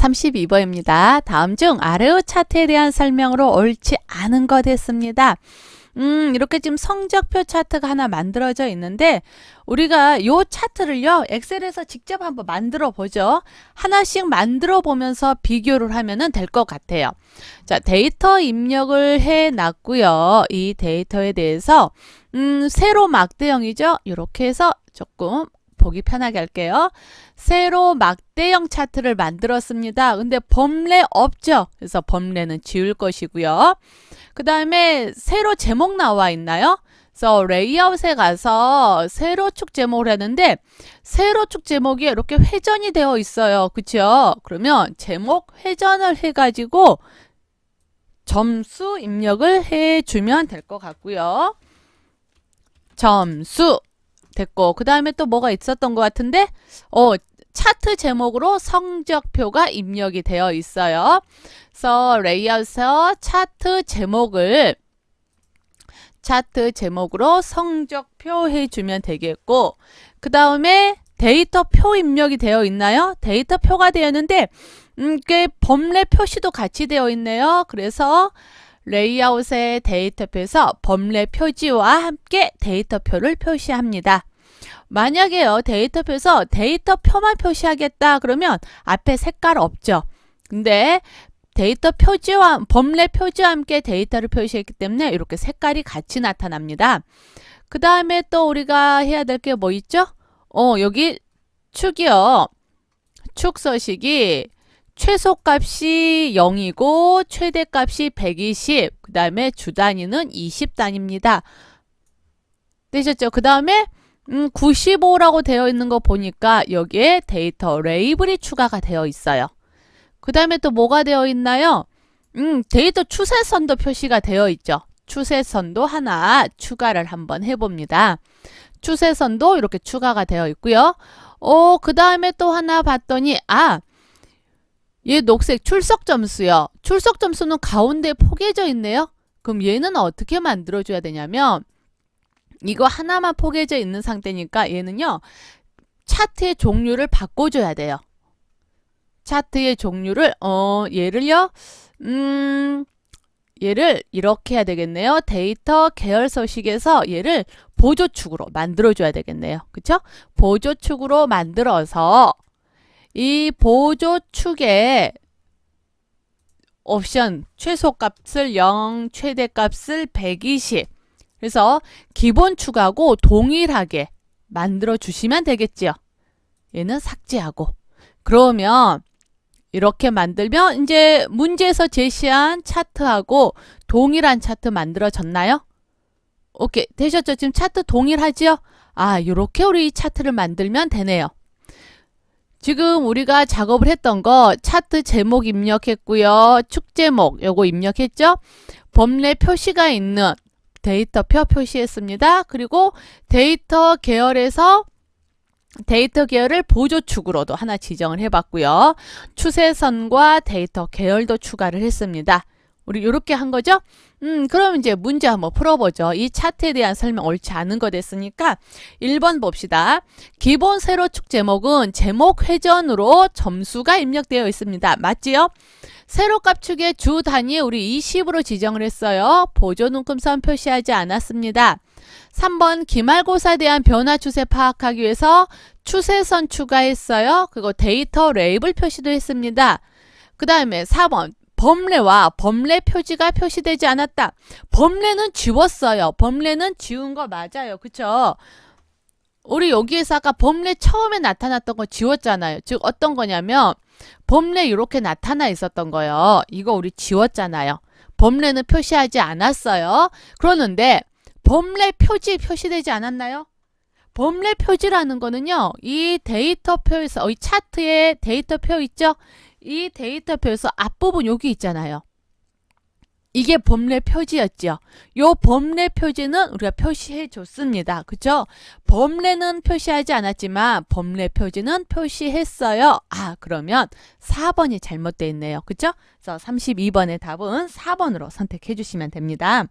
32번입니다. 다음 중 아래의 차트에 대한 설명으로 옳지 않은 것 했습니다. 음, 이렇게 지금 성적표 차트가 하나 만들어져 있는데 우리가 요 차트를요. 엑셀에서 직접 한번 만들어 보죠. 하나씩 만들어 보면서 비교를 하면은 될 것 같아요. 자, 데이터 입력을 해 놨고요. 이 데이터에 대해서 음, 세로 막대형이죠. 이렇게 해서 조금 보기 편하게 할게요. 세로 막대형 차트를 만들었습니다. 근데 범례 없죠? 그래서 범례는 지울 것이고요. 그 다음에 세로 제목 나와 있나요? 그래서 레이아웃에 가서 세로 축 제목을 했는데 세로 축 제목이 이렇게 회전이 되어 있어요. 그쵸? 그러면 제목 회전을 해가지고 점수 입력을 해주면 될 것 같고요. 점수 됐고 그 다음에 또 뭐가 있었던 것 같은데 어 차트 제목으로 성적표가 입력이 되어 있어요. 그래서 레이아웃에서 차트 제목을 차트 제목으로 성적표 해주면 되겠고 그 다음에 데이터표 입력이 되어 있나요? 데이터표가 되어 있는데 음, 꽤 범례 표시도 같이 되어 있네요. 그래서 레이아웃의 데이터표에서 범례 표지와 함께 데이터표를 표시합니다. 만약에요 데이터표에서 데이터표만 표시하겠다 그러면 앞에 색깔 없죠. 근데 데이터 표지와 범례 표지와 함께 데이터를 표시했기 때문에 이렇게 색깔이 같이 나타납니다. 그 다음에 또 우리가 해야 될 게 뭐 있죠? 어 여기 축이요. 축 서식이 최소값이 0이고 최대값이 120, 그 다음에 주단위는 20단입니다. 되셨죠? 그 다음에 음, 95라고 되어 있는 거 보니까 여기에 데이터 레이블이 추가가 되어 있어요. 그 다음에 또 뭐가 되어 있나요? 음, 데이터 추세선도 표시가 되어 있죠. 추세선도 하나 추가를 한번 해봅니다. 추세선도 이렇게 추가가 되어 있고요. 어, 그 다음에 또 하나 봤더니 아, 얘 녹색 출석 점수요. 출석 점수는 가운데 포개져 있네요. 그럼 얘는 어떻게 만들어줘야 되냐면 이거 하나만 포개져 있는 상태니까 얘는요. 차트의 종류를 바꿔줘야 돼요. 차트의 종류를 어 얘를요. 음 얘를 이렇게 해야 되겠네요. 데이터 계열 서식에서 얘를 보조축으로 만들어줘야 되겠네요. 그쵸? 보조축으로 만들어서 이 보조축에 옵션 최소값을 0, 최대값을 120 그래서 기본 축하고 동일하게 만들어 주시면 되겠지요. 얘는 삭제하고 그러면 이렇게 만들면 이제 문제에서 제시한 차트하고 동일한 차트 만들어졌나요? 오케이 되셨죠? 지금 차트 동일하지요? 아 이렇게 우리 차트를 만들면 되네요. 지금 우리가 작업을 했던 거 차트 제목 입력했고요. 축 제목 요거 입력했죠? 범례 표시가 있는 데이터표 표시했습니다. 그리고 데이터 계열에서 데이터 계열을 보조축으로도 하나 지정을 해봤고요. 추세선과 데이터 계열도 추가를 했습니다. 우리 이렇게 한 거죠? 음, 그럼 이제 문제 한번 풀어보죠. 이 차트에 대한 설명 옳지 않은 거 됐으니까 1번 봅시다. 기본 세로축 제목은 제목 회전으로 점수가 입력되어 있습니다. 맞지요? 세로값 축의 주 단위 우리 20으로 지정을 했어요. 보조 눈금선 표시하지 않았습니다. 3번 기말고사에 대한 변화 추세 파악하기 위해서 추세선 추가했어요. 그리고 데이터 레이블 표시도 했습니다. 그 다음에 4번 범례와 범례 표지가 표시되지 않았다. 범례는 지웠어요. 범례는 지운 거 맞아요. 그쵸? 우리 여기에서 아까 범례 처음에 나타났던 거 지웠잖아요. 즉 어떤 거냐면 범례 이렇게 나타나 있었던 거요. 이거 우리 지웠잖아요. 범례는 표시하지 않았어요. 그러는데 범례 표지 표시되지 않았나요? 범례 표지라는 거는요. 이 데이터표에서 이 차트에 데이터표 있죠? 이 데이터표에서 앞부분 여기 있잖아요. 이게 범례 표지였죠. 요 범례 표지는 우리가 표시해 줬습니다. 그죠? 범례는 표시하지 않았지만 범례 표지는 표시했어요. 아, 그러면 4번이 잘못되어 있네요. 그죠? 그래서 32번의 답은 4번으로 선택해 주시면 됩니다.